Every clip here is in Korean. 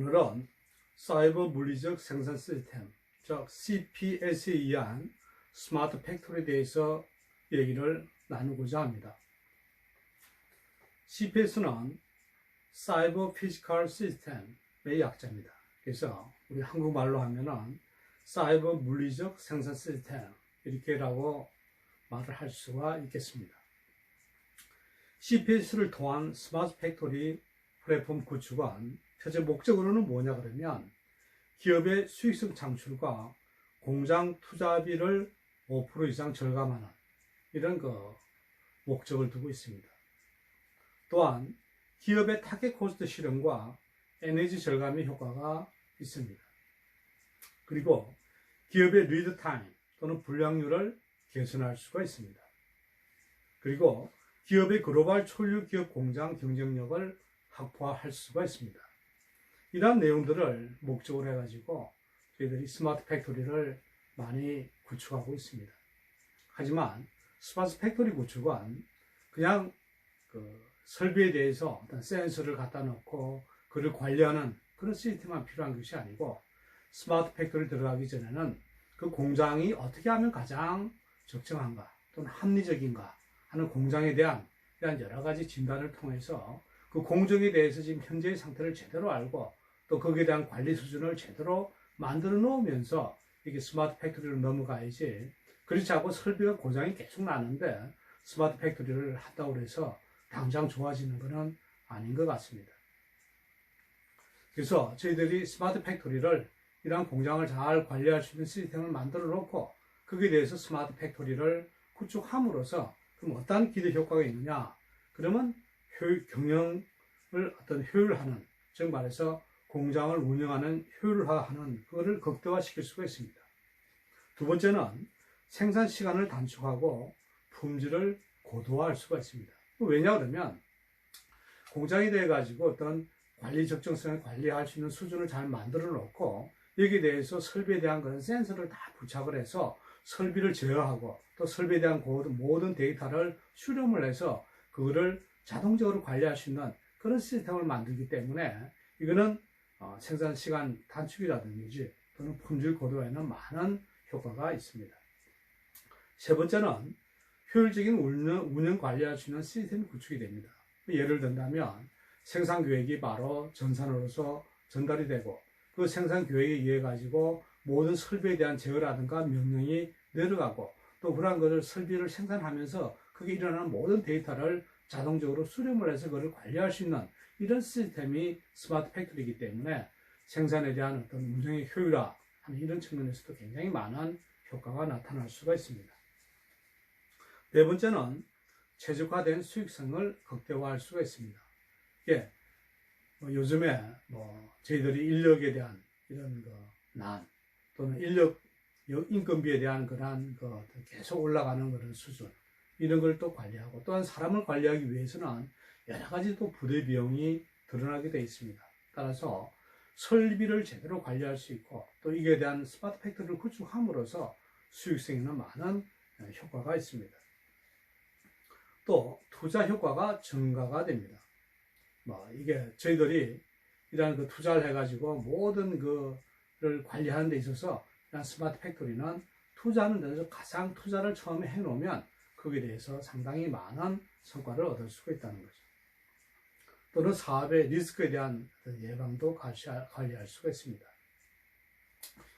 오늘은 사이버 물리적 생산 시스템, 즉 CPS에 의한 스마트 팩토리에 대해서 얘기를 나누고자 합니다. CPS는 사이버 피지컬 시스템의 약자입니다. 그래서 우리 한국말로 하면은 사이버 물리적 생산 시스템 이렇게라고 말을 할 수가 있겠습니다. CPS를 통한 스마트 팩토리 플랫폼 구축은 현재 목적으로는 뭐냐 그러면 기업의 수익성 창출과 공장 투자비를 5% 이상 절감하는 이런 그 목적을 두고 있습니다. 또한 기업의 타겟 코스트 실현과 에너지 절감의 효과가 있습니다. 그리고 기업의 리드 타임 또는 불량률을 개선할 수가 있습니다. 그리고 기업의 글로벌 초유 기업 공장 경쟁력을 확보할 수가 있습니다. 이러한 내용들을 목적으로 해가지고 저희들이 스마트 팩토리를 많이 구축하고 있습니다. 하지만 스마트 팩토리 구축은 그냥 그 설비에 대해서 어떤 센서를 갖다 놓고 그를 관리하는 그런 시스템만 필요한 것이 아니고 스마트 팩토리 들어가기 전에는 그 공장이 어떻게 하면 가장 적정한가 또는 합리적인가 하는 공장에 대한 이런 여러 가지 진단을 통해서 그 공정에 대해서 지금 현재의 상태를 제대로 알고 또 거기에 대한 관리 수준을 제대로 만들어 놓으면서 이게 스마트 팩토리로 넘어가야지 그렇지 않고 설비가 고장이 계속 나는데 스마트 팩토리를 한다고 해서 당장 좋아지는 것은 아닌 것 같습니다. 그래서 저희들이 스마트 팩토리를 이러한 공장을 잘 관리할 수 있는 시스템을 만들어 놓고 거기에 대해서 스마트 팩토리를 구축함으로써 그럼 어떤 기대 효과가 있느냐? 그러면 효율, 경영을 어떤 효율화하는, 즉 말해서 공장을 운영하는 효율화하는 그거를 극대화시킬 수가 있습니다. 두 번째는 생산 시간을 단축하고 품질을 고도화할 수가 있습니다. 왜냐 그러면 공장이 돼 가지고 어떤 관리 적정성을 관리할 수 있는 수준을 잘 만들어 놓고 여기에 대해서 설비에 대한 그런 센서를 다 부착을 해서 설비를 제어하고 또 설비에 대한 모든 데이터를 수렴을 해서 그거를 자동적으로 관리할 수 있는 그런 시스템을 만들기 때문에 이거는 어, 생산 시간 단축이라든지 또는 품질 고도화에는 많은 효과가 있습니다. 세 번째는 효율적인 운영 관리할 수 있는 시스템 구축이 됩니다. 예를 든다면 생산 계획이 바로 전산으로서 전달이 되고 그 생산 계획에 의해 가지고 모든 설비에 대한 제어라든가 명령이 내려가고 또 그러한 것을 설비를 생산하면서 그게 일어나는 모든 데이터를 자동적으로 수렴을 해서 그걸 관리할 수 있는 이런 시스템이 스마트 팩토리이기 때문에 생산에 대한 어떤 운영의 효율화 하는 이런 측면에서도 굉장히 많은 효과가 나타날 수가 있습니다. 네 번째는 최적화된 수익성을 극대화할 수가 있습니다. 이게 뭐 요즘에 뭐 저희들이 인력에 대한 이런 그난 또는 인력 인건비에 대한 그런 그 계속 올라가는 그런 수준 이런 걸 또 관리하고 또한 사람을 관리하기 위해서는 여러 가지 또 부대 비용이 드러나게 되어 있습니다. 따라서 설비를 제대로 관리할 수 있고 또 이에 대한 스마트 팩토리를 구축함으로써 수익성에는 많은 효과가 있습니다. 또 투자 효과가 증가가 됩니다. 뭐 이게 저희들이 이러한 그 투자를 해가지고 모든 그를 관리하는 데 있어서 스마트 팩토리는 투자하는 데서 가상 투자를 처음에 해놓으면 거기에 대해서 상당히 많은 성과를 얻을 수가 있다는 거죠. 또는 사업의 리스크에 대한 예방도 관리할 수가 있습니다.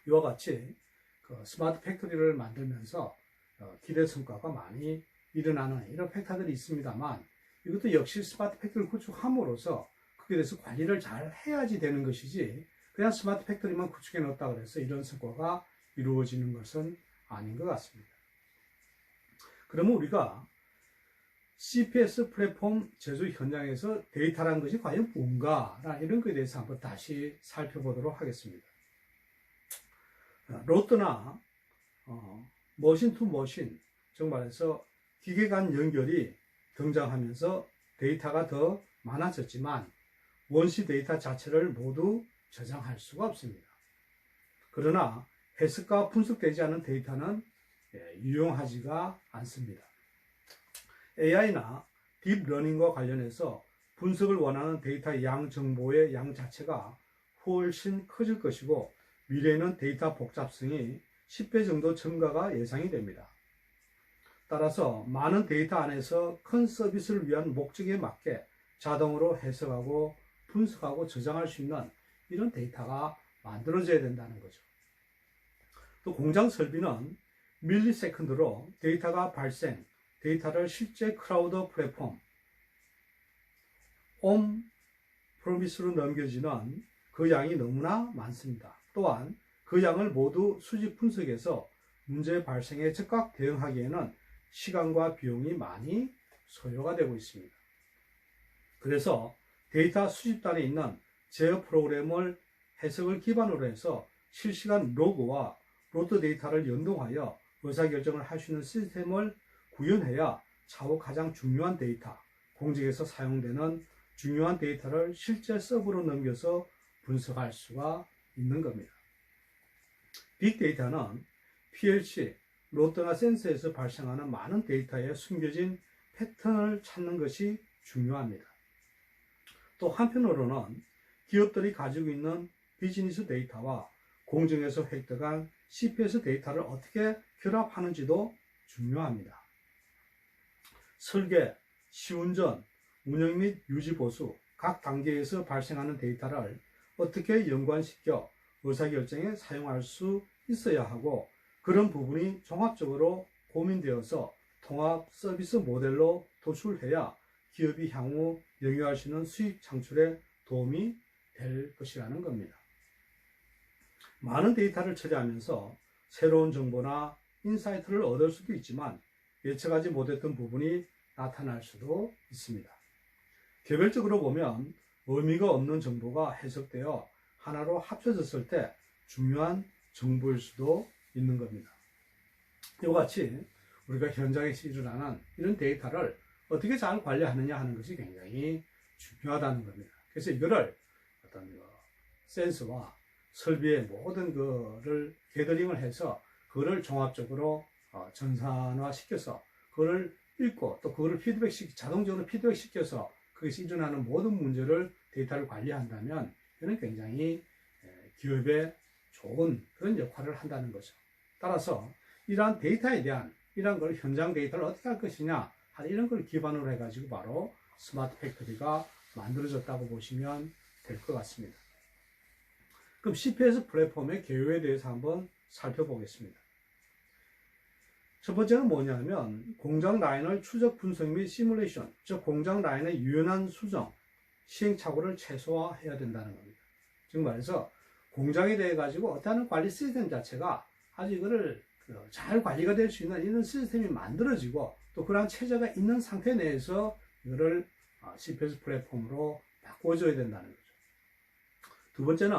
이와 같이 그 스마트 팩토리를 만들면서 어, 기대 성과가 많이 일어나는 이런 팩터들이 있습니다만 이것도 역시 스마트 팩토리를 구축함으로써 그에 대해서 관리를 잘 해야지 되는 것이지 그냥 스마트 팩토리만 구축해 놓았다 그래서 이런 성과가 이루어지는 것은 아닌 것 같습니다. 그러면 우리가 CPS 플랫폼 제조 현장에서 데이터라는 것이 과연 뭔가 이런 것에 대해서 한번 다시 살펴보도록 하겠습니다. 로또나 어, 머신 투 머신 즉 말해서 기계 간 연결이 등장하면서 데이터가 더 많아졌지만 원시 데이터 자체를 모두 저장할 수가 없습니다. 그러나 해석과 분석되지 않은 데이터는 예, 유용하지가 않습니다. AI나 딥러닝과 관련해서 분석을 원하는 데이터 양 정보의 양 자체가 훨씬 커질 것이고 미래에는 데이터 복잡성이 10배 정도 증가가 예상이 됩니다. 따라서 많은 데이터 안에서 큰 서비스를 위한 목적에 맞게 자동으로 해석하고 분석하고 저장할 수 있는 이런 데이터가 만들어져야 된다는 거죠. 또 공장 설비는 밀리세컨드로 데이터가 발생, 데이터를 실제 클라우드 플랫폼, 옴 프로미스로 넘겨지는 그 양이 너무나 많습니다. 또한 그 양을 모두 수집 분석해서 문제 발생에 즉각 대응하기에는 시간과 비용이 많이 소요가 되고 있습니다. 그래서 데이터 수집단에 있는 제어 프로그램을 해석을 기반으로 해서 실시간 로그와 로드 데이터를 연동하여 의사결정을 할 수 있는 시스템을 구현해야 차후 가장 중요한 데이터, 공직에서 사용되는 중요한 데이터를 실제 서버로 넘겨서 분석할 수가 있는 겁니다. 빅데이터는 PLC, 로드나 센서에서 발생하는 많은 데이터에 숨겨진 패턴을 찾는 것이 중요합니다. 또 한편으로는 기업들이 가지고 있는 비즈니스 데이터와 공정에서 획득한 CPS 데이터를 어떻게 결합하는지도 중요합니다. 설계, 시운전, 운영 및 유지 보수 각 단계에서 발생하는 데이터를 어떻게 연관시켜 의사결정에 사용할 수 있어야 하고 그런 부분이 종합적으로 고민되어서 통합 서비스 모델로 도출해야 기업이 향후 영위할 수 있는 수익 창출에 도움이 될 것이라는 겁니다. 많은 데이터를 처리하면서 새로운 정보나 인사이트를 얻을 수도 있지만 예측하지 못했던 부분이 나타날 수도 있습니다. 개별적으로 보면 의미가 없는 정보가 해석되어 하나로 합쳐졌을 때 중요한 정보일 수도 있는 겁니다. 이와 같이 우리가 현장에서 일어나는 이런 데이터를 어떻게 잘 관리하느냐 하는 것이 굉장히 중요하다는 겁니다. 그래서 이거를 어떤 그 센스와 설비의 모든 거를 게더링을 해서 그거를 종합적으로 어, 전산화 시켜서 그거를 읽고 또 그거를 피드백 시 자동적으로 피드백 시켜서 거기서 일어나는 모든 문제를 데이터를 관리한다면 이는 굉장히 기업에 좋은 그런 역할을 한다는 거죠. 따라서 이러한 데이터에 대한 이런 걸 현장 데이터를 어떻게 할 것이냐 하는 이런 걸 기반으로 해가지고 바로 스마트 팩토리가 만들어졌다고 보시면 될 것 같습니다. 그럼 CPS 플랫폼의 개요에 대해서 한번 살펴보겠습니다. 첫 번째는 뭐냐면 공장 라인을 추적 분석 및 시뮬레이션, 즉 공장 라인의 유연한 수정, 시행착오를 최소화해야 된다는 겁니다. 즉 말해서 공장에 대해 가지고 어떤 관리 시스템 자체가 아주 이거를 그잘 관리가 될 수 있는 이런 시스템이 만들어지고 또 그러한 체제가 있는 상태 내에서 이거를 CPS 아, 플랫폼으로 바꿔줘야 된다는 거죠. 두 번째는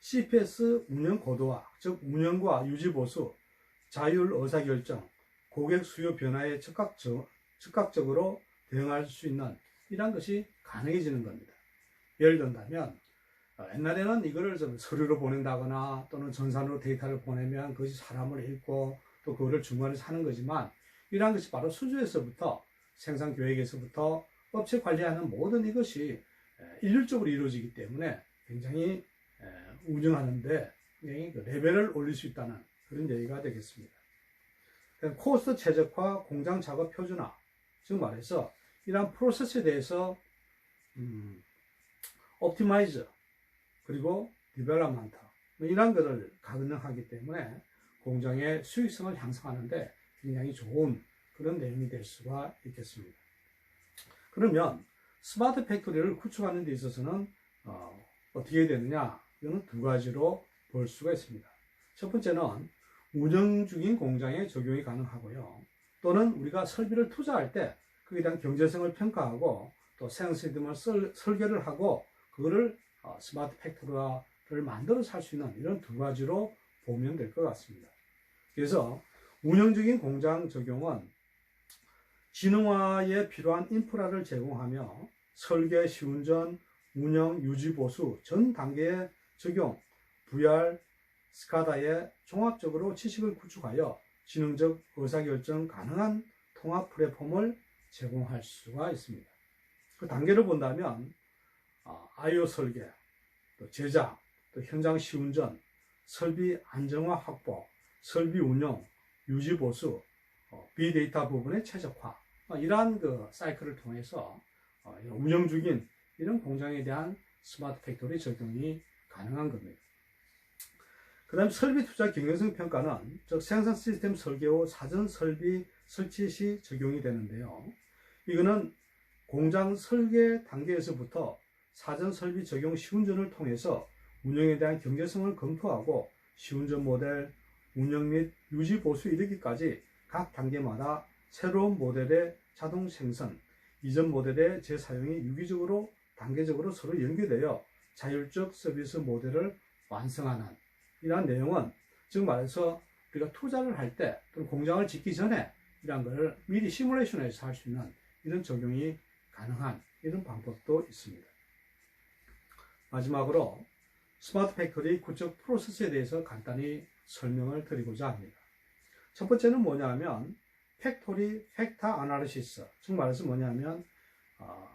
CPS 운영 고도화, 즉 운영과 유지 보수, 자율 의사결정, 고객 수요 변화에 즉각적, 즉각적으로 대응할 수 있는 이런 것이 가능해지는 겁니다. 예를 든다면 어, 옛날에는 이거를 좀 서류로 보낸다거나 또는 전산으로 데이터를 보내면 그것이 사람을 읽고 또 그거를 중간에 사는 거지만 이러한 것이 바로 수주에서부터 생산 계획에서부터 업체 관리하는 모든 이것이 일률적으로 이루어지기 때문에 굉장히 운영하는데 그 레벨을 올릴 수 있다는 그런 얘기가 되겠습니다. 코스트 최적화, 공장 작업 표준화, 즉 말해서 이러한 프로세스에 대해서 음, 옵티마이즈 그리고 디벨롭먼트 뭐 이런 것을 가능하기 때문에 공장의 수익성을 향상하는데 굉장히 좋은 그런 내용이 될 수가 있겠습니다. 그러면 스마트 팩토리를 구축하는 데 있어서는 어, 떻게 되느냐 이거는 두 가지로 볼 수가 있습니다. 첫 번째는 운영 중인 공장에 적용이 가능하고요. 또는 우리가 설비를 투자할 때 그에 대한 경제성을 평가하고 또 생산 시스템을 설계를 하고 그거를 어, 스마트 팩토리를 만들어서 할 수 있는 이런 두 가지로 보면 될 것 같습니다. 그래서 운영 중인 공장 적용은 진흥화에 필요한 인프라를 제공하며 설계, 시운전, 운영, 유지, 보수 전 단계의 적용, VR, 스카다에 종합적으로 지식을 구축하여 지능적 의사결정 가능한 통합 플랫폼을 제공할 수가 있습니다. 그 단계를 본다면 아, IO 설계, 또 제작, 또 현장 시운전, 설비 안정화 확보, 설비 운영, 유지 보수, 어, 빅데이터 부분의 최적화 어, 이러한 그 사이클을 통해서 어, 운영 중인 이런 공장에 대한 스마트 팩토리 적용이 가능한 겁니다. 그 다음 설비 투자 경영성 평가는 즉 생산 시스템 설계 후 사전 설비 설치 시 적용이 되는데요. 이거는 공장 설계 단계에서부터 사전 설비 적용 시운전을 통해서 운영에 대한 경제성을 검토하고 시운전 모델, 운영 및 유지 보수 이르기까지 각 단계마다 새로운 모델의 자동 생산, 이전 모델의 재사용이 유기적으로 단계적으로 서로 연계되어 자율적 서비스 모델을 완성하는 이러한 내용은 즉 말해서 우리가 투자를 할 때 또는 공장을 짓기 전에 이러한 것을 미리 시뮬레이션에서 할 수 있는 이런 적용이 가능한 이런 방법도 있습니다. 마지막으로 스마트 팩토리 구축 프로세스에 대해서 간단히 설명을 드리고자 합니다. 첫 번째는 뭐냐면 팩토리 팩터 아나리시스 즉 말해서 뭐냐면 어,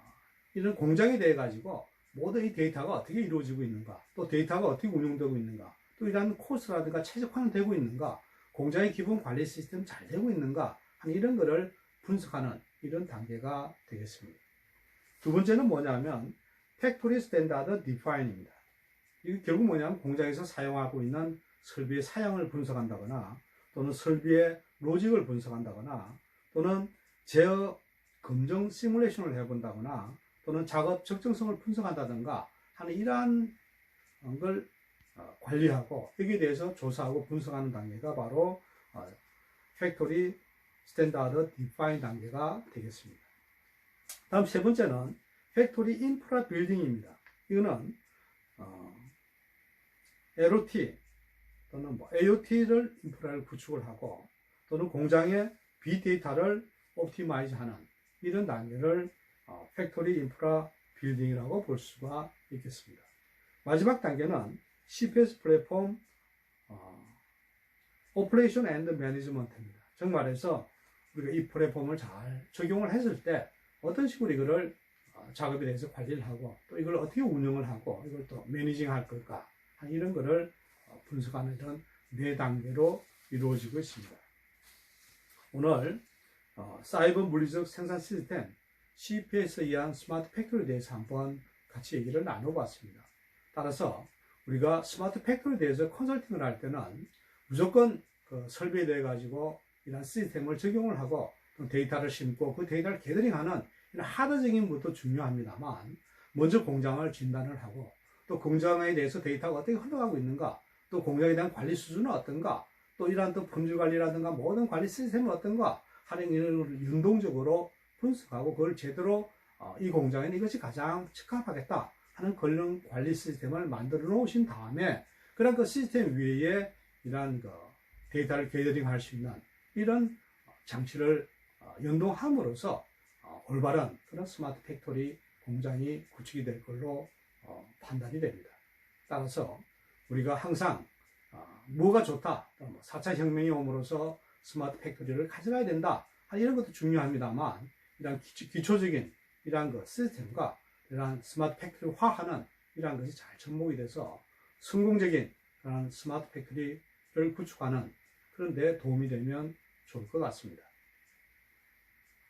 이런 공장에 대해 가지고 모든 이 데이터가 어떻게 이루어지고 있는가 또 데이터가 어떻게 운용되고 있는가 또 이러한 코스라든가 최적화는 되고 있는가 공장의 기본 관리 시스템 잘 되고 있는가 이런 거를 분석하는 이런 단계가 되겠습니다. 두 번째는 뭐냐면 팩토리 스탠다드 디파인입니다. 이게 결국 뭐냐면 공장에서 사용하고 있는 설비의 사양을 분석한다거나 또는 설비의 로직을 분석한다거나 또는 제어 검정 시뮬레이션을 해본다거나 또는 작업 적정성을 분석한다든가 하는 이러한 걸 어, 관리하고 여기에 대해서 조사하고 분석하는 단계가 바로 어, 팩토리 스탠다드 디파인 단계가 되겠습니다. 다음 세 번째는 팩토리 인프라 빌딩입니다. 이거는 어, LOT 또는 뭐 AOT를 인프라를 구축을 하고 또는 공장의 빅데이터를 옵티마이즈하는 이런 단계를 어, 팩토리 인프라 빌딩이라고 볼 수가 있겠습니다. 마지막 단계는 CPS 플랫폼 어, 오퍼레이션 앤드 매니지먼트입니다. 즉 말해서 우리가 이 플랫폼을 잘 적용을 했을 때 어떤 식으로 이거를 어, 작업에 대해서 관리를 하고 또 이걸 어떻게 운영을 하고 이걸 또 매니징 할 걸까 이런 거를 어, 분석하는 이런 네 단계로 이루어지고 있습니다. 오늘 어, 사이버 물리적 생산 시스템 CPS에 의한 스마트 팩토리에 대해서 한번 같이 얘기를 나눠봤습니다. 따라서 우리가 스마트 팩토리에 대해서 컨설팅을 할 때는 무조건 그 설비에 대해 가지고 이런 시스템을 적용을 하고 또 데이터를 심고 그 데이터를 게더링하는 이런 하드적인 것도 중요합니다만 먼저 공장을 진단을 하고 또 공장에 대해서 데이터가 어떻게 흘러가고 있는가 또 공장에 대한 관리 수준은 어떤가 또 이러한 또 품질 관리라든가 모든 관리 시스템은 어떤가 하는 이런 윤동적으로 분석하고 그걸 제대로 어, 이 공장에는 이것이 가장 적합하겠다 하는 그런 관리 시스템을 만들어 놓으신 다음에 그런 그 시스템 위에 이러한 그 데이터를 게더링 할 수 있는 이런 장치를 어, 연동함으로써 어, 올바른 그런 스마트 팩토리 공장이 구축이 될 걸로 어, 판단이 됩니다. 따라서 우리가 항상 뭐가 좋다, 4차 뭐 혁명이 옴으로써 스마트 팩토리를 가져가야 된다, 이런 것도 중요합니다만 이러한 기초, 적인 이러한 그 시스템과 이러한 스마트 팩토리화하는 이러한 것이 잘 접목이 돼서 성공적인 그런 스마트 팩토리를 구축하는 그런 데 도움이 되면 좋을 것 같습니다.